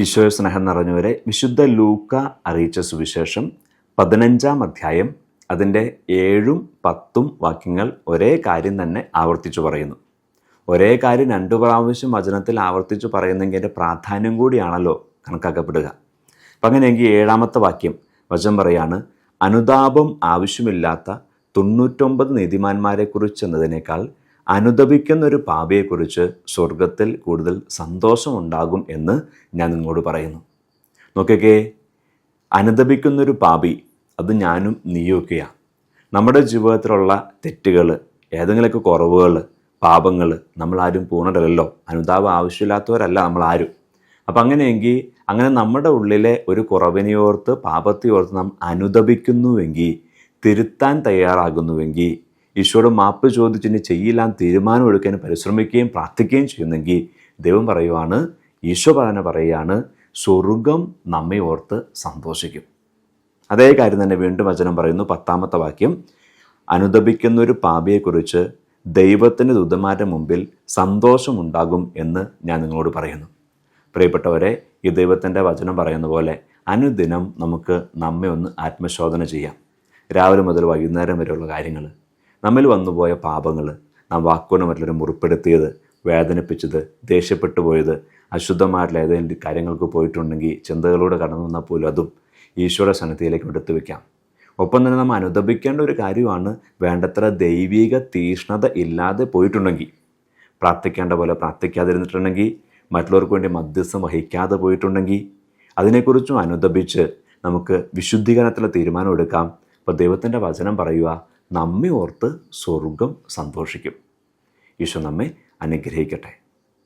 ഈശോ സ്നേഹം നിറഞ്ഞവരെ വിശുദ്ധ ലൂക്ക അറിയിച്ച സുവിശേഷം പതിനഞ്ചാം അധ്യായം അതിന്റെ ഏഴും പത്തും വാക്യങ്ങൾ ഒരേ കാര്യം തന്നെ ആവർത്തിച്ചു പറയുന്നു. ഒരേ കാര്യം രണ്ടു പ്രാവശ്യം വചനത്തിൽ ആവർത്തിച്ചു പറയുന്നെങ്കിൽ അതിന്റെ പ്രാധാന്യം കൂടിയാണല്ലോ കണക്കാക്കപ്പെടുക. അപ്പം അങ്ങനെയെങ്കിൽ ഏഴാമത്തെ വാക്യം വചനം പറയാണ് അനുതാപം ആവശ്യമില്ലാത്ത തൊണ്ണൂറ്റൊമ്പത് നീതിമാന്മാരെക്കുറിച്ച് എന്നതിനേക്കാൾ അനുദപിക്കുന്ന ഒരു പാപിയെക്കുറിച്ച് സ്വർഗത്തിൽ കൂടുതൽ സന്തോഷമുണ്ടാകും എന്ന് ഞാൻ നിങ്ങളോട് പറയുന്നു. നോക്കിക്കേ അനുദപിക്കുന്നൊരു പാപി അത് ഞാനും നീയൊക്കെയാണ് നമ്മുടെ ജീവിതത്തിലുള്ള തെറ്റുകൾ ഏതെങ്കിലുമൊക്കെ കുറവുകൾ പാപങ്ങൾ നമ്മളാരും പൂർണരല്ലോ അനുതാപം ആവശ്യമില്ലാത്തവരല്ല നമ്മളാരും. അപ്പം അങ്ങനെയെങ്കിൽ അങ്ങനെ നമ്മുടെ ഉള്ളിലെ ഒരു കുറവിനെയോർത്ത് പാപത്തെയോർത്ത് നാം അനുദപിക്കുന്നുവെങ്കിൽ തിരുത്താൻ തയ്യാറാകുന്നുവെങ്കിൽ ഈശോയോട് മാപ്പ് ചോദിച്ചിന് ചെയ്യില്ല തീരുമാനം എടുക്കാൻ പരിശ്രമിക്കുകയും പ്രാർത്ഥിക്കുകയും ചെയ്യുന്നെങ്കിൽ ദൈവം പറയുവാണ് ഈശോ പറഞ്ഞ പറയുകയാണ് സ്വർഗം നമ്മെ ഓർത്ത് സന്തോഷിക്കും. അതേ കാര്യം തന്നെ വീണ്ടും വചനം പറയുന്നു പത്താമത്തെ വാക്യം. അനുദപിക്കുന്ന ഒരു പാപിയെക്കുറിച്ച് ദൈവത്തിന്റെ ദുതമാരുടെ മുമ്പിൽ സന്തോഷമുണ്ടാകും എന്ന് ഞാൻ നിങ്ങളോട് പറയുന്നു. പ്രിയപ്പെട്ടവരെ ഈ ദൈവത്തിന്റെ വചനം പറയുന്ന പോലെ അനുദിനം നമുക്ക് നമ്മെ ഒന്ന് ആത്മശോധന ചെയ്യാം. രാവിലെ മുതൽ വൈകുന്നേരം വരെയുള്ള കാര്യങ്ങൾ നമ്മിൽ വന്നുപോയ പാപങ്ങൾ നാം വാക്കുകൊണ്ട് മറ്റുള്ളവരെ മുറിപ്പെടുത്തിയത് വേദനിപ്പിച്ചത് ദേഷ്യപ്പെട്ടു പോയത് അശുദ്ധമായിട്ടുള്ള ഏതെങ്കിലും കാര്യങ്ങൾക്ക് പോയിട്ടുണ്ടെങ്കിൽ ചിന്തകളോട് കടന്നു വന്നാൽ പോലും അതും ഈശോയുടെ സന്നിധിയിലേക്ക് എടുത്തു വയ്ക്കാം ഒപ്പം തന്നെ നമ്മൾ അനുദപിക്കേണ്ട ഒരു കാര്യമാണ് വേണ്ടത്ര ദൈവിക തീഷ്ണത ഇല്ലാതെ പോയിട്ടുണ്ടെങ്കിൽ. പ്രാർത്ഥിക്കേണ്ട പോലെ പ്രാർത്ഥിക്കാതിരുന്നിട്ടുണ്ടെങ്കിൽ മറ്റുള്ളവർക്ക് വേണ്ടി മധ്യസ്ഥം വഹിക്കാതെ പോയിട്ടുണ്ടെങ്കിൽ അതിനെക്കുറിച്ചും അനുദപിച്ച് നമുക്ക് വിശുദ്ധീകരണത്തിലുള്ള തീരുമാനം എടുക്കാം. അപ്പോൾ ദൈവത്തിന്റെ വചനം പറയുക നമ്മെ ഓർത്ത് സ്വർഗം സന്തോഷിക്കും. ഈശോ നമ്മെ അനുഗ്രഹിക്കട്ടെ.